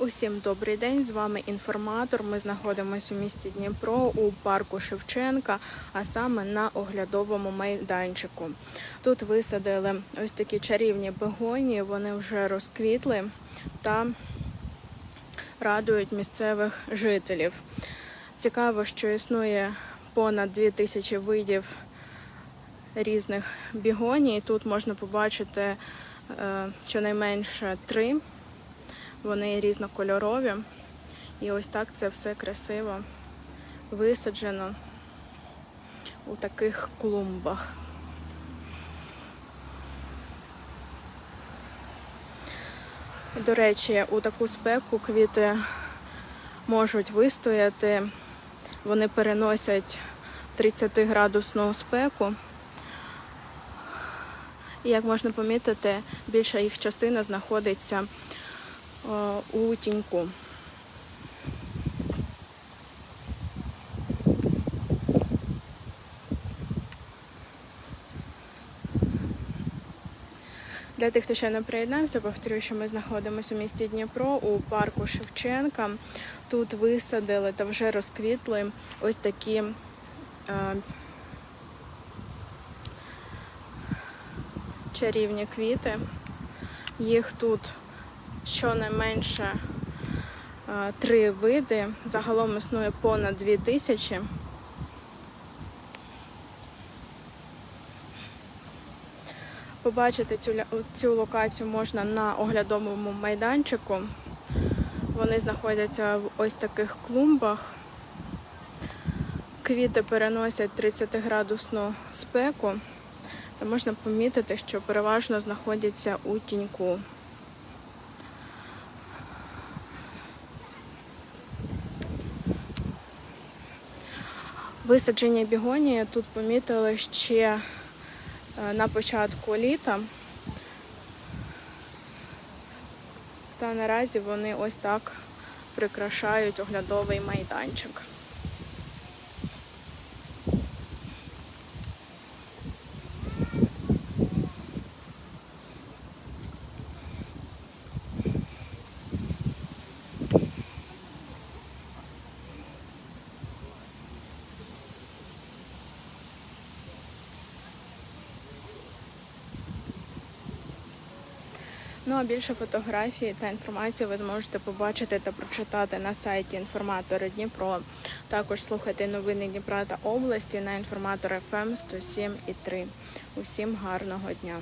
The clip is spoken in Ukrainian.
Усім добрий день. З вами інформатор. Ми знаходимося у місті Дніпро у парку Шевченка, а саме на оглядовому майданчику. Тут висадили ось такі чарівні бегонії. Вони вже розквітли та радують місцевих жителів. Цікаво, що існує понад 2000 видів різних бігоній. Тут можна побачити е, щонайменше три. Вони різнокольорові. І ось так це все красиво висаджено у таких клумбах. До речі, у таку спеку квіти можуть вистояти. Вони переносять 30 градусну спеку. І як можна помітити, більша їх частина знаходиться у тіньку. Для тих, хто ще не приєднався, повторюю, що ми знаходимося у місті Дніпро у парку Шевченка. Тут висадили та вже розквітли ось такі е, чарівні квіти. Їх тут щонайменше е, три види. Загалом існує понад дві тисячі. Побачити цю, цю локацію можна на оглядовому майданчику. Вони знаходяться в ось таких клумбах. Квіти переносять 30-градусну спеку. Та можна помітити, що переважно знаходяться у тіньку. Висадження бігонії тут помітили ще е, на початку літа. Та наразі вони ось так прикрашають оглядовий майданчик. Ну а більше фотографій та інформації ви зможете побачити та прочитати на сайті інформатора Дніпро. Також слухайте новини Дніпра та області на інформатор ФМ 107 і 3. Усім гарного дня!